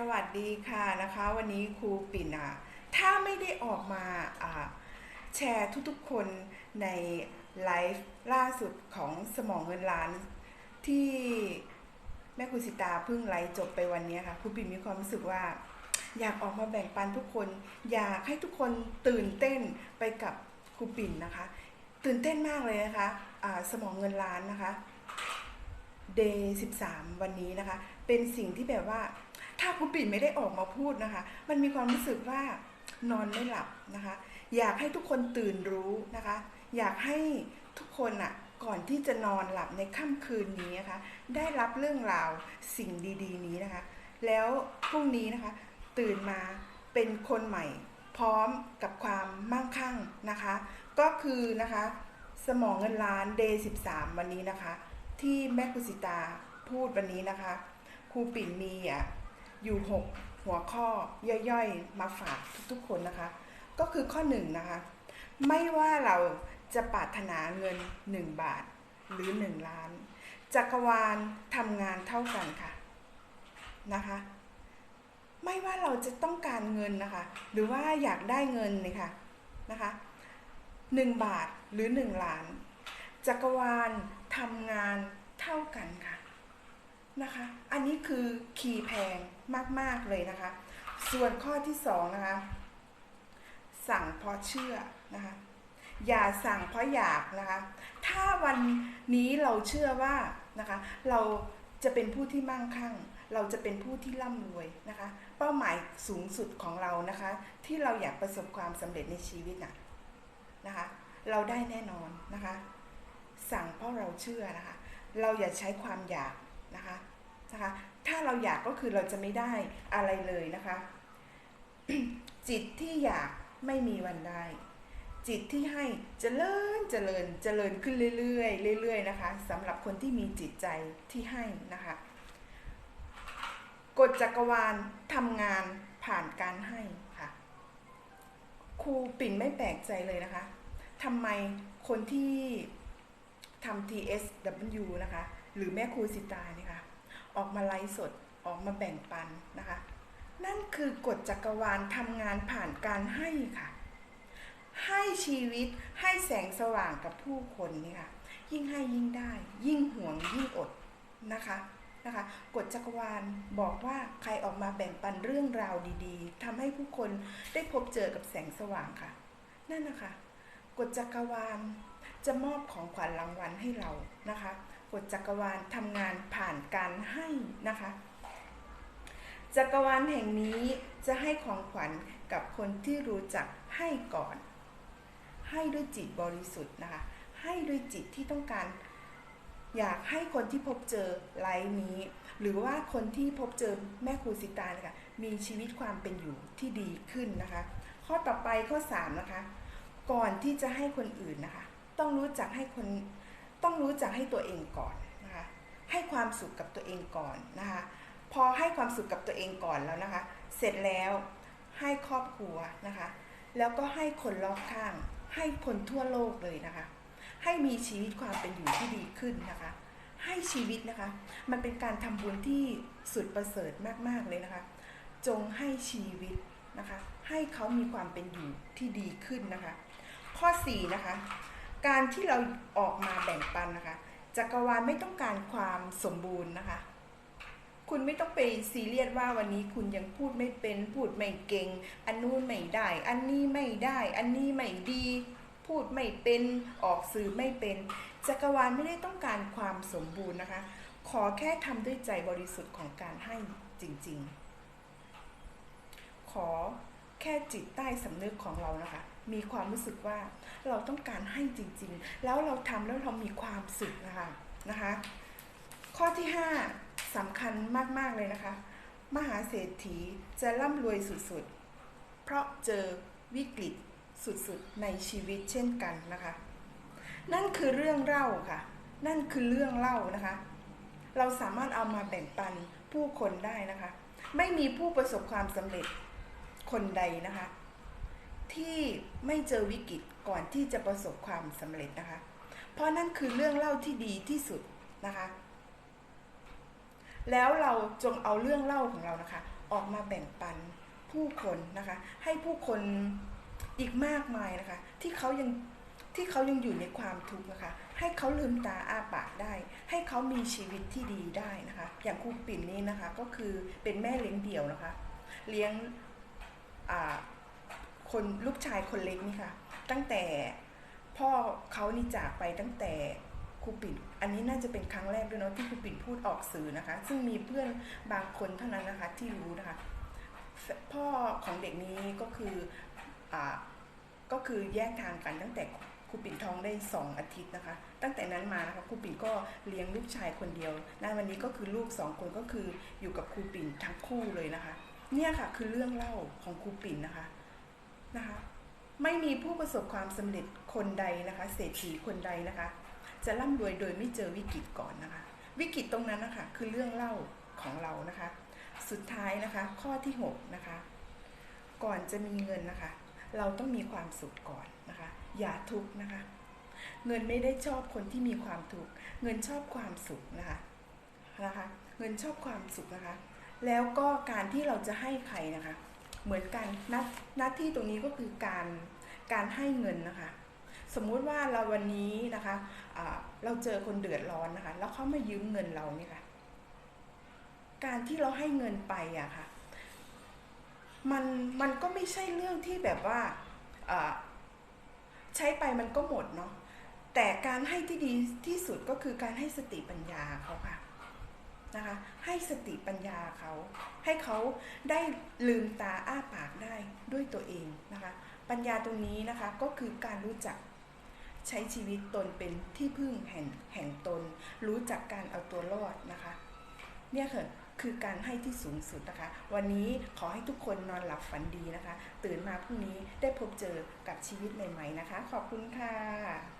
สวัสดีค่ะนะคะ วันนี้ครูปิ่นอะถ้าไม่ได้ออกมาอ่าแชร์ทุกๆคนในไลฟ์ล่าสุดของสมองเงินล้านที่แม่ครูสิตาเพิ่งไลฟ์จบไปวันนี้ค่ะครูปิ่นมีความรู้สึกว่า อยากออกมาแบ่งปันทุกคน อยากให้ทุกคนตื่นเต้นไปกับครูปิ่นนะคะ ตื่นเต้นมากเลยนะคะอ่าสมองเงินล้านนะคะ Day 13 วันนี้นะคะ เป็นสิ่งที่แบบว่า ถ้าครูปิ่นไม่ได้ออกมาพูดนะคะ มันมีความรู้สึกว่านอนไม่หลับนะคะ อยากให้ทุกคนตื่นรู้นะคะ อยากให้ทุกคนอะก่อนที่จะนอนหลับในค่ำคืนนี้นะคะ ได้รับเรื่องราวสิ่งดีๆ นี้นะคะ แล้วพรุ่งนี้นะคะ ตื่นมาเป็นคนใหม่ พร้อมกับความมั่งคั่งนะคะ ก็คือนะคะสมองเงินล้าน Day 13 วันนี้นะคะ ที่แม่กุสิตาพูดวันนี้นะคะครูปิ่นมีอะ อยู่หกหัวข้อย่อยๆ มาฝากทุกๆคนนะคะ ก็คือข้อหนึ่งนะคะ ไม่ว่าเราจะปรารถนาเงิน 1 บาทหรือ 1 ล้าน จักรวาลทำงานเท่ากันค่ะนะคะ ไม่ว่าเราจะต้องการเงินนะคะ หรือว่าอยากได้เงินเนี่ยค่ะนะคะหนึ่งบาทหรือหนึ่งล้าน จักรวาลทำงานเท่ากันค่ะ นะคะ อันนี้คือคีย์แพงมาก ๆ เลยนะคะ ส่วนข้อที่สองนะคะ สั่งเพราะเชื่อนะคะ อย่าสั่งเพราะอยากนะคะ ถ้าวันนี้เราเชื่อว่านะคะ เราจะเป็นผู้ที่มั่งคั่ง เราจะเป็นผู้ที่ร่ำรวยนะคะ เป้าหมายสูงสุดของเรานะคะ ที่เราอยากประสบความสำเร็จในชีวิตนะนะคะ เราได้แน่นอนนะคะ สั่งเพราะเราเชื่อนะคะ เราอย่าใช้ความอยาก นะคะนะคะถ้าเราอยากก็คือเราจะไม่ได้อะไรเลยนะคะ จิตที่อยากไม่มีวันได้ จิตที่ให้เจริญเจริญเจริญขึ้นเรื่อยๆเรื่อยๆนะคะสำหรับคนที่มีจิตใจที่ให้นะคะกฎจักรวาลทำงานผ่านการให้ค่ะครูปิ่นไม่แปลกใจเลยนะคะทำไมคนที่ทำ TSW นะคะ หรือแม่ครูสิตาเนี่ยค่ะออกมาไลฟ์สดออกมาแบ่งปันนะคะ นั่นคือกฎจักรวาลทำงานผ่านการให้ค่ะ ให้ชีวิตให้แสงสว่างกับผู้คนนี่ค่ะ ยิ่งให้ยิ่งได้ ยิ่งห่วงยิ่งอดนะคะนะคะกฎจักรวาลบอกว่าใครออกมาแบ่งปันเรื่องราวดีๆทำให้ผู้คนได้พบเจอกับแสงสว่างค่ะ นั่นนะคะกฎจักรวาลจะมอบของขวัญรางวัลให้เรานะคะ กฎจักรวาลทำงานผ่านการให้นะคะ จักรวาลแห่งนี้จะให้ของขวัญกับคนที่รู้จักให้ก่อน ให้ด้วยจิตบริสุทธิ์นะคะ ให้ด้วยจิตที่ต้องการ อยากให้คนที่พบเจอไลฟ์นี้ หรือว่าคนที่พบเจอแม่ครูสิตานะคะมีชีวิตความเป็นอยู่ที่ดีขึ้นนะคะ ข้อต่อไปข้อ 3 นะคะ ก่อนที่จะให้คนอื่นนะคะ ต้องรู้จักให้คน ต้องรู้จักให้ตัวเองก่อนนะคะให้ความสุขกับตัวเองก่อนนะคะพอให้ความสุขกับตัวเองก่อนแล้วนะคะ เสร็จแล้วให้ครอบครัวนะคะ แล้วก็ให้คนรอบข้าง ให้คนทั่วโลกเลยนะคะ ให้มีชีวิตความเป็นอยู่ที่ดีขึ้นนะคะ ให้ชีวิตนะคะ มันเป็นการทำบุญที่สุดประเสริฐมากๆเลยนะคะ จงให้ชีวิตนะคะ ให้เขามีความเป็นอยู่ที่ดีขึ้นนะคะ ข้อ4นะคะ การที่เราออกมาแบ่งปันนะคะจักรวาลไม่ต้องการความสมบูรณ์นะคะ คุณไม่ต้องไปซีเรียสว่าวันนี้คุณยังพูดไม่เป็นพูดไม่เก่ง อันนู้นไม่ได้ อันนี้ไม่ได้ อันนี้ไม่ดี พูดไม่เป็นออกสื่อไม่เป็นจักรวาลไม่ได้ต้องการความสมบูรณ์นะคะ ขอแค่ทำด้วยใจบริสุทธิ์ของการให้จริง ๆ ขอแค่จิตใต้สำนึกของเรานะคะ มีความรู้สึกว่าเราต้องการให้จริงๆ แล้วเราทำแล้วเรามีความสุขนะคะนะคะ ข้อที่ 5สำคัญมากๆเลยนะคะ มหาเศรษฐีจะร่ำรวยสุดๆ เพราะเจอวิกฤตสุดๆ ในชีวิตเช่นกันนะคะ นั่นคือเรื่องเล่าค่ะ นั่นคือเรื่องเล่านะคะ เราสามารถเอามาแบ่งปันผู้คนได้นะคะ ไม่มีผู้ประสบความสำเร็จคนใดนะคะ ที่ไม่เจอวิกฤตก่อนที่จะประสบความสำเร็จนะคะ เพราะนั่นคือเรื่องเล่าที่ดีที่สุดนะคะ แล้วเราจงเอาเรื่องเล่าของเรานะคะ ออกมาแบ่งปันผู้คนนะคะ ให้ผู้คนอีกมากมายนะคะ ที่เขายังที่เขายังอยู่ในความทุกข์นะคะ ให้เขาลืมตาอ้าปากได้ ให้เขามีชีวิตที่ดีได้นะคะ อย่างครูปิ่นนี่นะคะ ก็คือเป็นแม่เลี้ยงเดี่ยวนะคะ เลี้ยงอ่า คนลูกชายคนเล็กนี่ค่ะ ตั้งแต่พ่อเขานี่จากไปตั้งแต่ครูปิ่นอันนี้น่าจะเป็นครั้งแรกด้วยเนาะที่ครูปิ่นพูดออกสื่อนะคะ ซึ่งมีเพื่อนบางคนเท่านั้นนะคะที่รู้นะคะ พ่อของเด็กนี้ก็คืออ่าก็คือแยกทางกันตั้งแต่ครูปิ่นท้องได้สองอาทิตย์นะคะ ตั้งแต่นั้นมานะคะครูปิ่นก็เลี้ยงลูกชายคนเดียวณวันนี้ก็คือลูกสองคนก็คืออยู่กับครูปิ่นทั้งคู่เลยนะคะ เนี่ยค่ะคือเรื่องเล่าของครูปิ่นนะคะ นะคะไม่มีผู้ประสบความสำเร็จคนใดนะคะ เศรษฐีคนใดนะคะ จะร่ำรวยโดยไม่เจอวิกฤตก่อนนะคะ วิกฤตตรงนั้นนะคะคือเรื่องเล่าของเรานะคะ สุดท้ายนะคะ ข้อที่6นะคะก่อนจะมีเงินนะคะ เราต้องมีความสุขก่อนนะคะ อย่าทุกข์นะคะ เงินไม่ได้ชอบคนที่มีความทุกข์เงินชอบความสุขนะคะนะคะ เงินชอบความสุขนะคะ แล้วก็การที่เราจะให้ใครนะคะ เหมือนกันหน้าหน้าที่ตรงนี้ก็คือการการให้เงินนะคะ สมมุติว่าเราวันนี้นะคะอ่าเราเจอคนเดือดร้อนนะคะ แล้วเขามายืมเงินเราเนี่ยค่ะ การที่เราให้เงินไปอะค่ะมันมันก็ไม่ใช่เรื่องที่แบบว่าใช้ไปมันก็หมดเนาะแต่การให้ที่ดีที่สุดก็คือการให้สติปัญญาเขาค่ะ นะคะ ให้สติปัญญาเขา ให้เขาได้ลืมตาอ้าปากได้ด้วยตัวเองนะคะ ปัญญาตรงนี้นะคะก็คือการรู้จักใช้ชีวิตตนเป็นที่พึ่งแห่งแห่งตน รู้จักการเอาตัวรอดนะคะเนี่ยค่ะคือการให้ที่สูงสุดนะคะ วันนี้ขอให้ทุกคนนอนหลับฝันดีนะคะ ตื่นมาพรุ่งนี้ได้พบเจอกับชีวิตใหม่ ๆ นะคะ ขอบคุณค่ะ